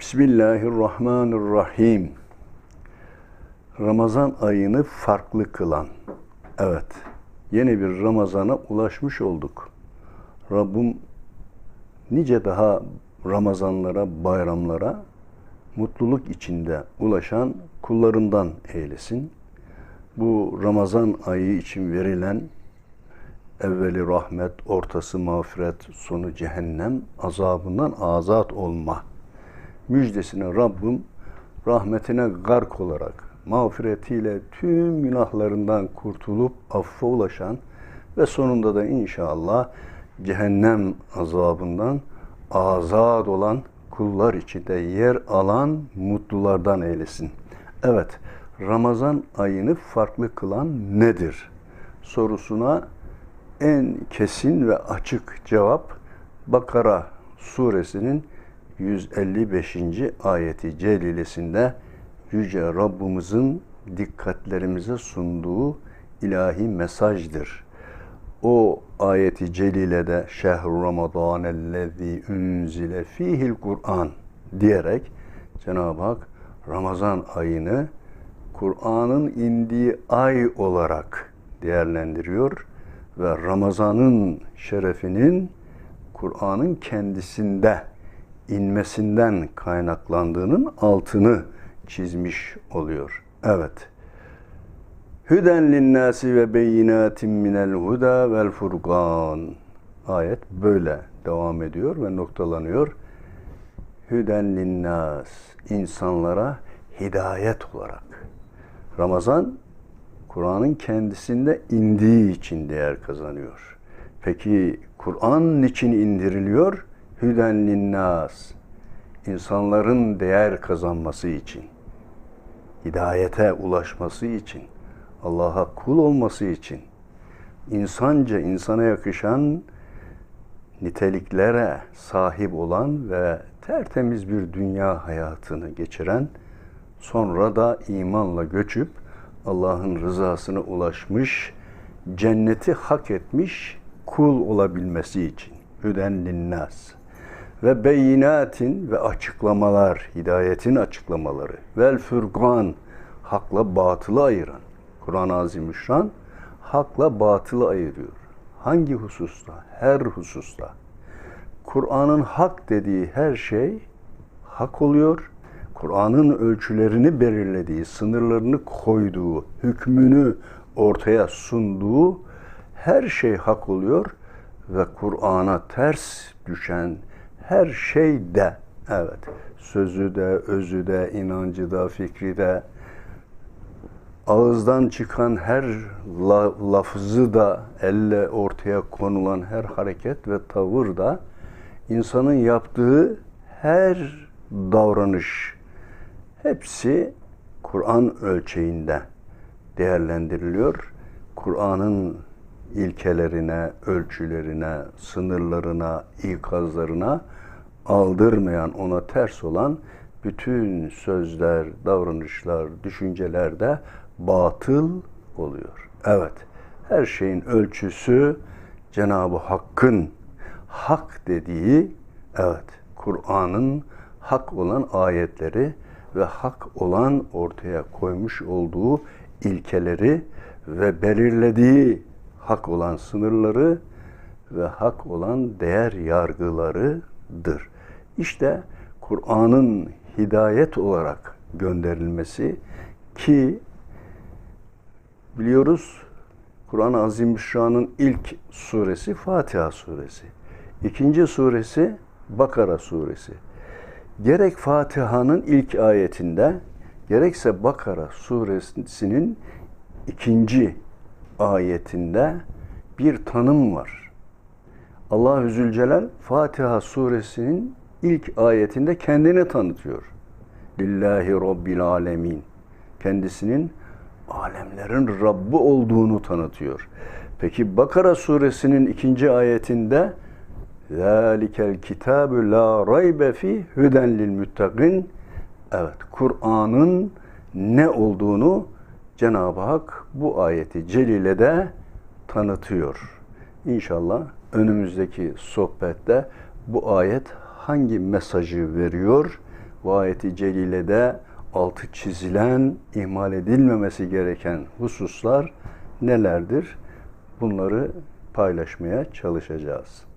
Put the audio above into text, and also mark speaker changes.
Speaker 1: Bismillahirrahmanirrahim. Ramazan ayını farklı kılan. Evet. Yeni bir Ramazan'a ulaşmış olduk. Rabbim nice daha Ramazanlara, bayramlara mutluluk içinde ulaşan kullarından eylesin. Bu Ramazan ayı için verilen evveli rahmet, ortası mağfiret, sonu cehennem azabından azat olma müjdesini Rabbim rahmetine gark olarak mağfiretiyle tüm günahlarından kurtulup affa ulaşan ve sonunda da inşallah cehennem azabından azat olan kullar içinde yer alan mutlulardan eylesin. Evet, Ramazan ayını farklı kılan nedir? Sorusuna en kesin ve açık cevap Bakara suresinin 155. ayeti celilesinde Yüce Rabbimizin dikkatlerimize sunduğu ilahi mesajdır. O ayeti celilede şehru ramadan ellezî unzile fihil Kur'an diyerek Cenab-ı Hak Ramazan ayını Kur'an'ın indiği ay olarak değerlendiriyor ve Ramazan'ın şerefinin Kur'an'ın kendisinde inmesinden kaynaklandığının altını çizmiş oluyor. Evet. Hüden linnâsi ve beyinatin minel huda vel furkan. Ayet böyle devam ediyor ve noktalanıyor. Hüden linnâs. insanlara hidayet olarak. Ramazan Kur'an'ın kendisinde indiği için değer kazanıyor. Peki Kur'an niçin indiriliyor? Hüden linnas. İnsanların değer kazanması için. Hidayete ulaşması için. Allah'a kul olması için. insanca insana yakışan niteliklere sahip olan ve tertemiz bir dünya hayatını geçiren, sonra da imanla göçüp Allah'ın rızasına ulaşmış, cenneti hak etmiş kul olabilmesi için. Hüden linnas. Ve beyinatin ve açıklamalar, hidayetin açıklamaları. Vel furkan, hakla batılı ayıran. Kur'an-ı Azimüşşan hakla batılı ayırıyor. Hangi hususta? Her hususta. Kur'an'ın hak dediği her şey hak oluyor. Kur'an'ın ölçülerini belirlediği, sınırlarını koyduğu, hükmünü ortaya sunduğu her şey hak oluyor ve Kur'an'a ters düşen her şey de evet sözü de, özü de, inancı da, fikri de ağızdan çıkan her la, lafızı da elle ortaya konulan her hareket ve tavır da insanın yaptığı her davranış hepsi Kur'an ölçeğinde değerlendiriliyor. Kur'an'ın ilkelerine, ölçülerine, sınırlarına, ikazlarına aldırmayan, ona ters olan bütün sözler, davranışlar, düşünceler de batıl oluyor. Evet, her şeyin ölçüsü Cenab-ı Hakk'ın hak dediği, evet, Kur'an'ın hak olan ayetleri ve hak olan ortaya koymuş olduğu ilkeleri ve belirlediği hak olan sınırları ve hak olan değer yargılarıdır. İşte Kur'an'ın hidayet olarak gönderilmesi ki biliyoruz Kur'an-ı Azimüşşan'ın ilk suresi Fatiha suresi. İkinci suresi Bakara suresi. Gerek Fatiha'nın ilk ayetinde gerekse Bakara suresinin ikinci ayetinde bir tanım var. Allah Zülcelal Fatiha suresinin ilk ayetinde kendini tanıtıyor. Lillahi Rabbil Alemin. Kendisinin alemlerin Rabbi olduğunu tanıtıyor. Peki Bakara suresinin ikinci ayetinde ذَٰلِكَ الْكِتَابُ لَا رَيْبَ ف۪ي هُدًا لِلْمُتَّقِينَ Evet, Kur'an'ın ne olduğunu Cenab-ı Hak bu ayeti celilede tanıtıyor. İnşallah önümüzdeki sohbette bu ayet hangi mesajı veriyor bu ayeti celilede altı çizilen, ihmal edilmemesi gereken hususlar nelerdir? Bunları paylaşmaya çalışacağız.